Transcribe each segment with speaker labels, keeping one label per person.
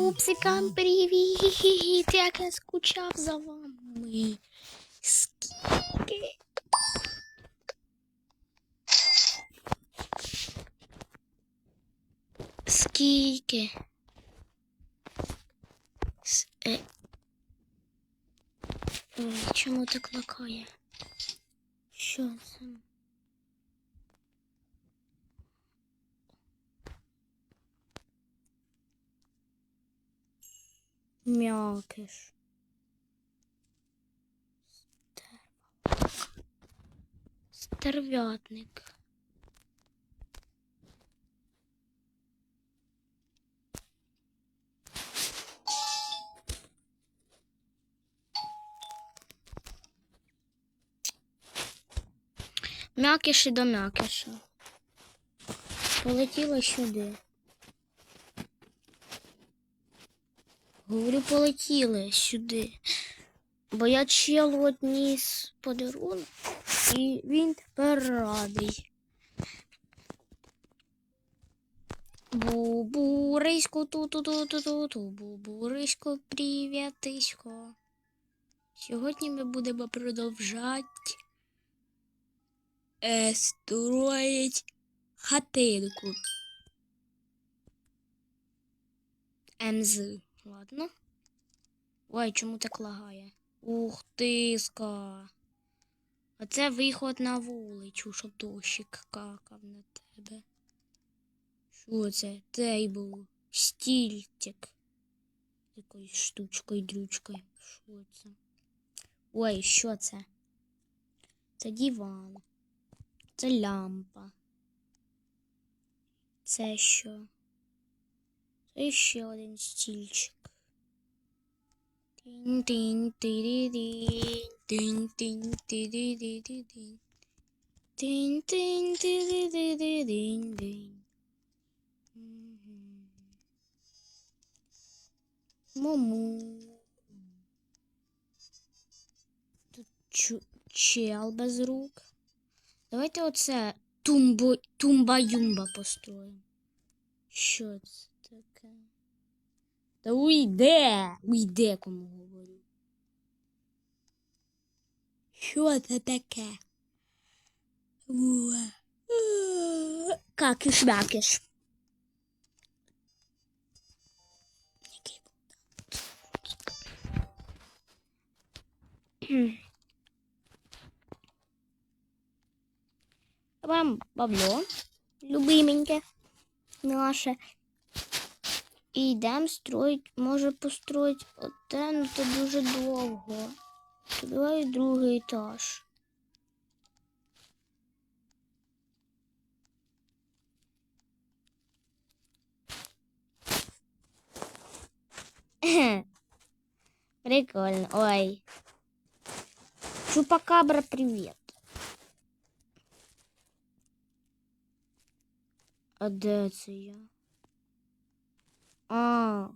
Speaker 1: Пупсикам привіт! Як я скучав за вами. Скільки? Скільки? С- е. Ой, чому так лакає? Що це? М'якиш. Стервятник. М'якіші до м'якіша. Полетіло сюди. Говорю, полетіли сюди. Бо я челу одніс подарунок, і він тепер радий. Бубурисько ту ту ту ту ту ту бубурисько привітисько. Сьогодні ми будемо продовжати е, строїть хатинку. МЗ. Ладно. Ой, чому так лагає? Ух тиска. Оце виход на вулицю, щоб дощик какав на тебе. Що це? Тейбл. Стільчик. Якоюсь штучкою, дрючкою. Що це? Ой, що це? Це диван. Це лямпа. Це що? Це ще один стільчик. Тин тин тиририн, тин тин тириририн. Тин тин. Мому. Тут чел без рук. Давайте оце тумбо, тумба-юмба построїмо. Що це? Та уйде! Уйде, кому говорю. Що це таке? Уа. А, Какиш мякиш. Який був? Вам бабло, любименьке наше. І йдемо строїть, може построїть оте, ну це дуже довго. Давай другий етаж. Прикольно. Ой. Чупакабра, привет. А де це я? А.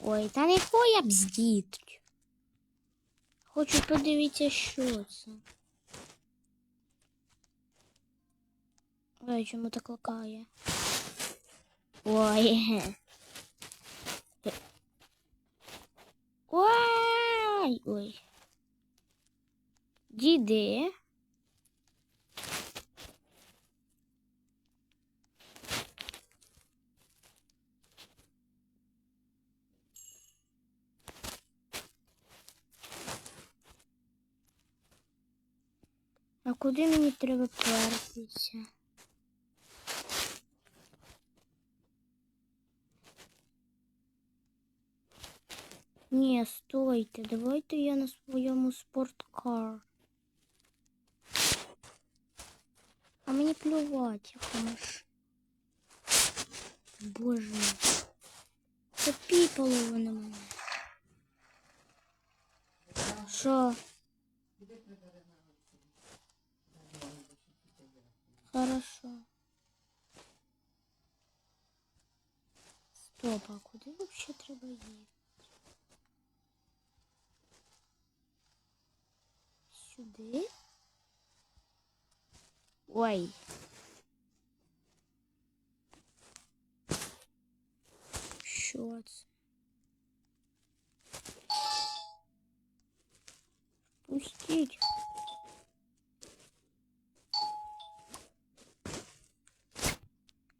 Speaker 1: Ой, та не я б здіть. Хочу подивитися, що це. Ой, чому так лакає? Ой. Ой, ой. Діди. А куди мені треба пертися? Ні, стойте, давайте я на своєму спорткар. А мені плювати, ж. Боже. Це піпало вони мене. Що? Хорошо. Стоп, а куди вообще треба їхати? Сюди? Ой. Що це?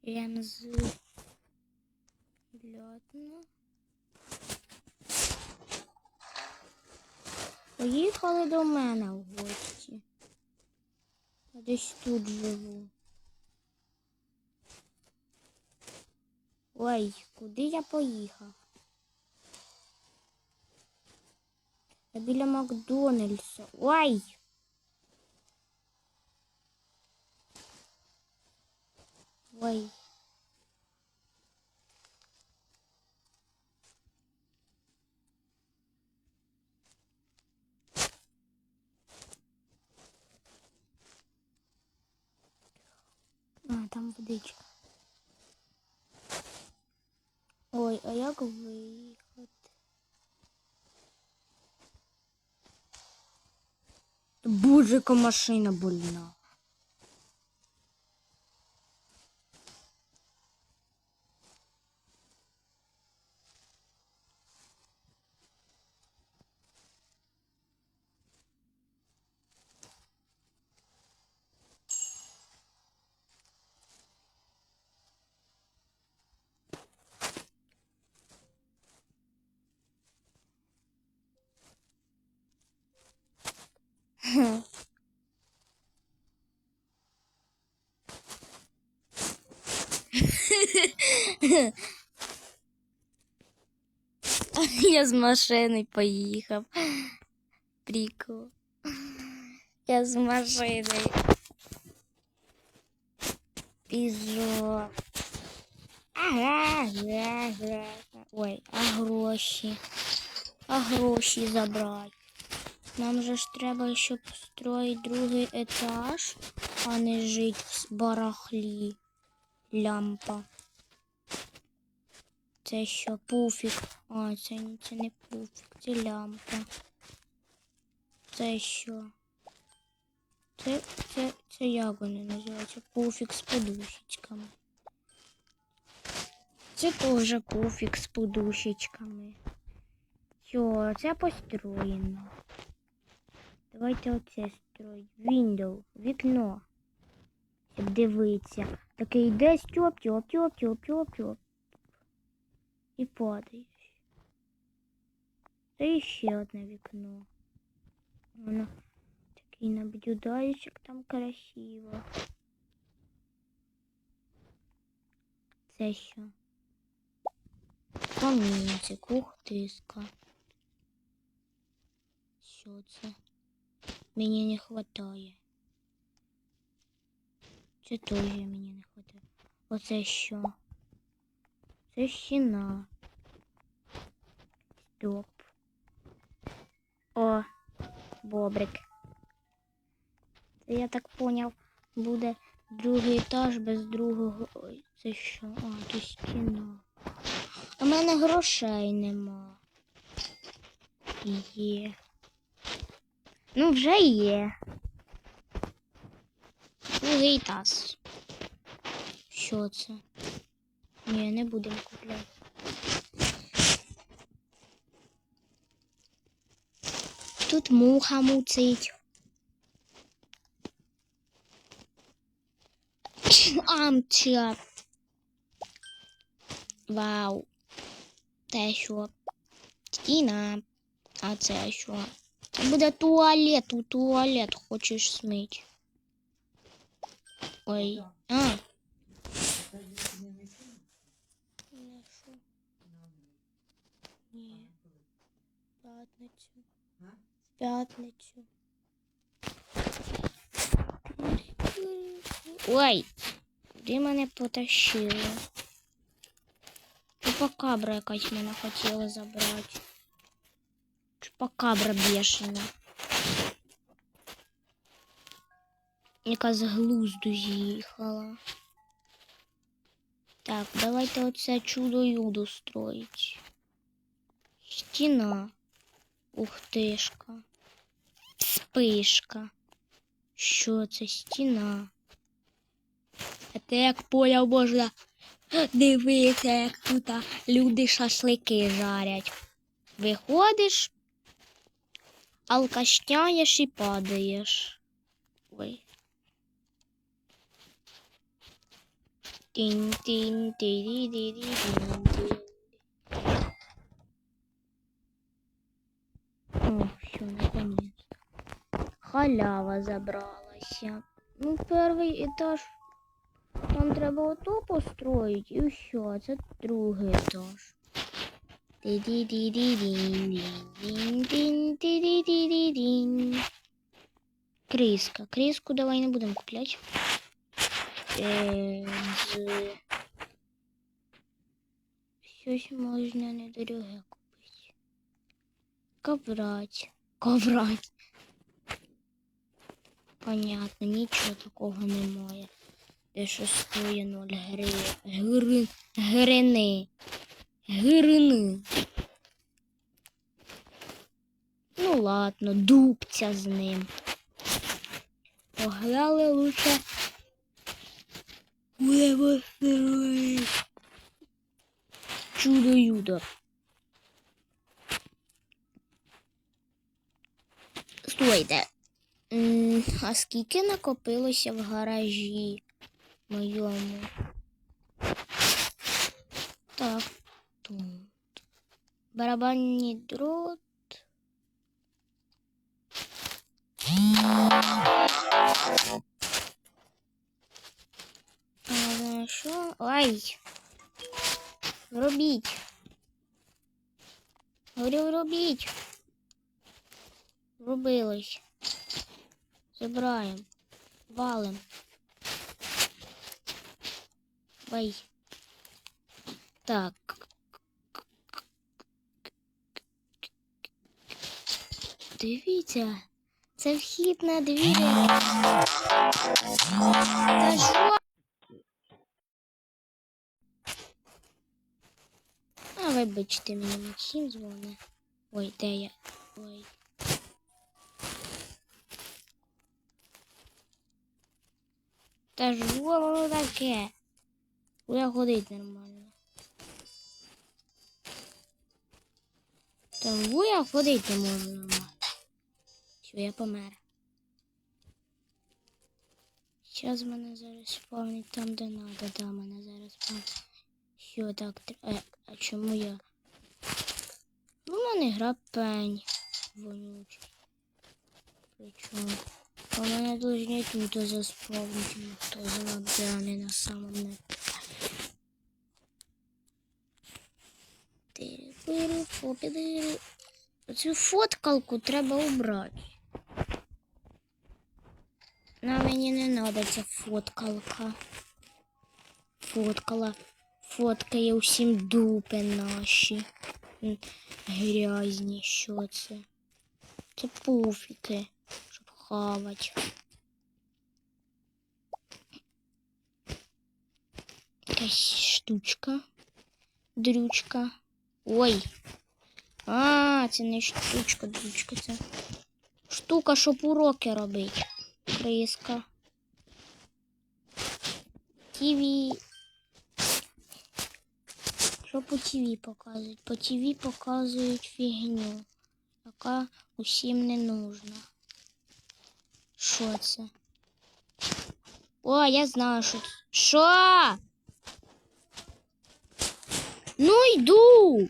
Speaker 1: Лензи. Льотно. Поїхали до мене в гості. Я десь тут живу. Ой, куди я поїхав? Я біля Макдональдса. Ой! Ой. А, там водичка. Ой, а як виїхати? Боже, машина больна. Я з машини поїхав. Прикол. Я з машиною. Біжу. Ага, ага, ага. Ой, а гроші. А гроші забрати. Нам же ж треба, щоб строїти другий етаж, а не жити в барахлі. Лямпа. Це що, пуфік? А, це, це не пуфік, це лямпа. Це що? Це, це, це як вони називаються? Пуфік з подушечками. Це теж пуфік з подушечками. Все, це построєно. Давайте оце строїть. Window, вікно. Щоб дивитися. Такий йде стьоп, тьоп, тьоп, тьоп, тьоп, тьоп. І падаєш. Та і ще одне вікно. Воно такий наблюдаєш, як там красиво. Це що? Камінчик, ух тиска. Що це? Мені не хватає. Це теж мені не хватає. Оце що? Це стіна. Стоп. О, бобрик. Це я так поняв, буде другий етаж без другого. Ой, це що? А, це стіна. У мене грошей нема. Є. Ну, вже є. Другий таз. Що це? Ні, не будемо купляти. Тут муха муцить. Амча. Вау. Те що? Стіна. А це що? Це буде туалет, у туалет хочеш смить. Ой. А. Не, що? Ні. П'ятницю. В п'ятницю. Ой, де мене потащили? Чупакабра якась мене хотіла забрати. Чупакабра бешена. Яка з глузду з'їхала. Так, давайте оце чудо-юдо строїть. Стіна. Ухтишка. Спишка. Що це стіна? Это як поняв можна Дивися, як тут люди шашлики жарять. Виходиш, алкашняєш і падаєш. Ой. тінь тінь ті ді ді ді тінь тінь О, все, наконец. Халява забралася. Ну, перший етаж нам треба ото построїть і все, це другий етаж. Кріска. Кріску давай не будемо купляти. Е, з... Щось можна недороге купити. Коврать. Коврать. Понятно, нічого такого немає. Де що стоїть 0 гри... гри... грини. Грини. Ну ладно, дубця з ним. Погнали лучше. Будемо. Чудо-юдо. Стойте. А скільки накопилося в гаражі моєму? Так, тут. Барабанний дрот. А, що? Ай! Робіть. Говорю, робіть. Робилось. Забираємо. Валим. Ай. Так. Дивіться, це вхід на двері. Та що? А вибачте мені Максим дзвонить. Ой, де я? Ой. Та ж воно таке. Куди ходить нормально? Я ходить не можу нормально. Все, я помер. Зараз мене зараз спавнить там, де надо. Да, мене зараз спавнить. Що так, тр- е, а чому я? Ну, мене гра пень. Вонючий. Причому. А мене должны тут заспавнити. Хто знає, де на самом не. Тири-пири, фоткалку треба убрати. На мені не надо ця фоткалка. Фоткала. Фоткає усім дупи наші. Грязні, що це? Це пуфіки, щоб хавати. Якась штучка. Дрючка. Ой. А, це не штучка, дрючка, це штука, щоб уроки робити. Криска. Тіві. Що по ТВ показують? По ТВ показують фігню, яка усім не нужна. Що це? О, я знаю, що це. Що? Ну йду.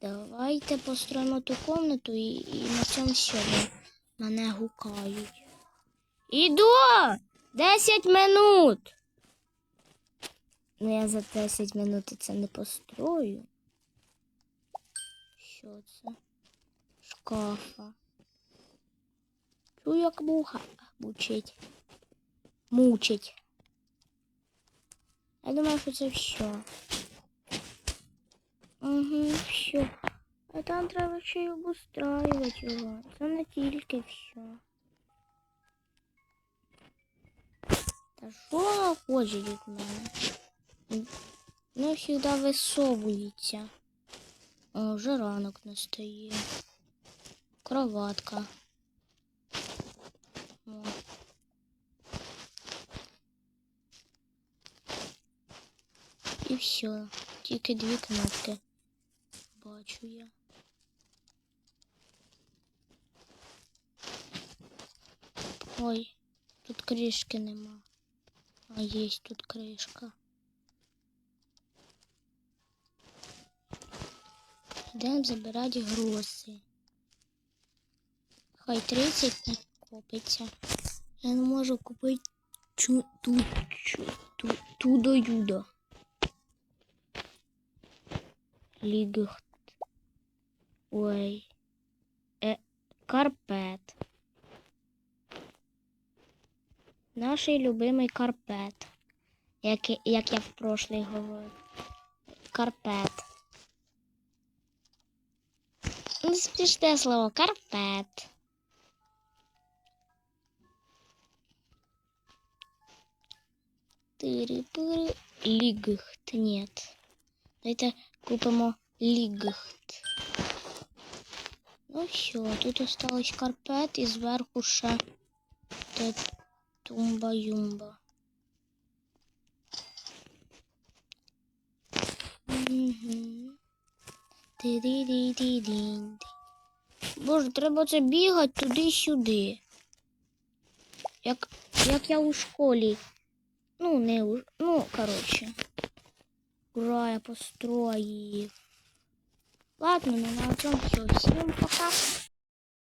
Speaker 1: Давайте построїмо ту комнату і, і на все. Мене гукають. Іду! 10 минут. Ну я за 10 минут це не построю. Що це? Шкафа. Чую, як муха мучить. Мучить. Я думаю, що це все. Угу, все. А там треба ще й обустраювати його. Це не тільки все. Та що вона хоче від мене? Ну, завжди висовується. О, вже ранок настає. Кроватка. О. І все. Тільки дві кнопки. Бачу я. Ой, тут кришки нема. А есть тут кришка. Йдемо забирати грози. Хай 30 не копиться. Я не можу купити чу, ту, чу, ту, тудо юдо. Лігхт. Ой. Е, карпет. Наш любимий карпет. Як, як я в прошлий говорив. Карпет. Ну, смішне слово карпет. Тири-пири. Лігхт. Нет. Давайте купимо лігхт. Ну все, тут осталось карпет і зверху ще тумба-юмба. Угу. Боже, треба це бігати туди-сюди. Як, як я у школі. Ну, не у. Ну, короче. Ура, я построїв. Ладно, ну на этом все. Всем пока.